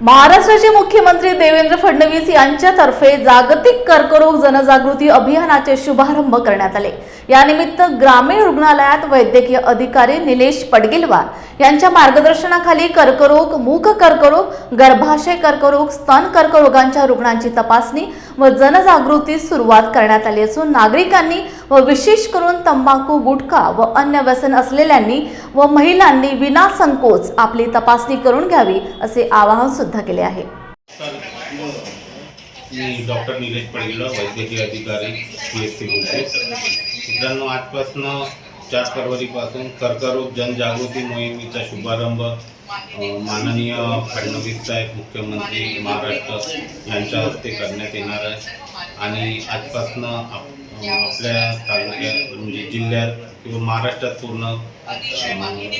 महाराष्ट्राचे मुख्यमंत्री देवेंद्र फडणवीस यांच्यातर्फे जागतिक कर्करोग जनजागृती अभियानाचे शुभारंभ करण्यात आले. यानिमित्त ग्रामीण रुग्णालयात वैद्यकीय अधिकारी निलेश पडगिलवार यांच्या मार्गदर्शनाखाली कर्करोग मूक कर्करोग गर्भाशय कर्करोग स्तन कर्करोगांच्या रुग्णांची तपासणी व जनजागृतीस सुरुवात करण्यात आली असून नागरिकांनी व विशेष करून तंबाखू गुटखा व अन्य व्यसन असलेल्यांनी व महिलांनी विनासंकोच आपली तपासणी करून घ्यावी असे आवाहन सुद्धा केले आहे. मी डॉक्टर निलेश पडगिला वैद्यकीय अधिकारी पी एस सी मित्रांनो आजपासनं चार फरवरीपासून कर्करोग जनजागृती मोहिमेचा शुभारंभ माननीय फडणवीस साहेब मुख्यमंत्री महाराष्ट्र यांच्या हस्ते करण्यात येणार आहे. आणि आजपासनं आप- आपल्या तालुक्यात म्हणजे जिल्ह्यात किंवा महाराष्ट्रात पूर्ण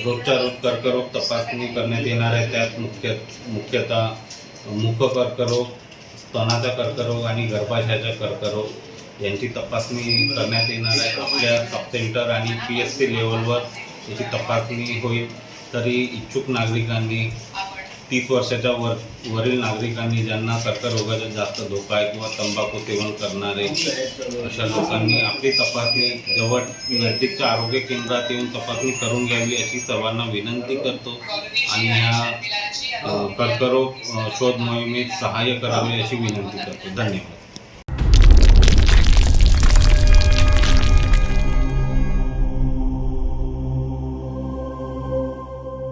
रोजच्या रोज कर्करोग तपासणी करण्यात येणार आहे. त्यात मुख्य मुख्यतः मुख कर्करोग स्तनाचा कर्करोग आणि गर्भाशयाचा कर्करोग. यांची तपासणी करण्यात येणार आहे. आपल्या सब सेंटर आणि पी एस सी लेवलवर याची तपासणी होईल. तरी इच्छुक नागरिकांनी तीस वर्षाच्या वर वरील नागरिकांनी ज्यांना कर्करोगाचा जास्त धोका आहे किंवा तंबाखू सेवन करणारे अशा लोकांनी आपली तपासणी जवळ नजदीकच्या आरोग्य केंद्रात येऊन तपासणी करून घ्यावी अशी सर्वांना विनंती करतो. आणि ह्या कर्करोग शोध मोहिमेत सहाय्य करावे अशी विनंती करतो. धन्यवाद.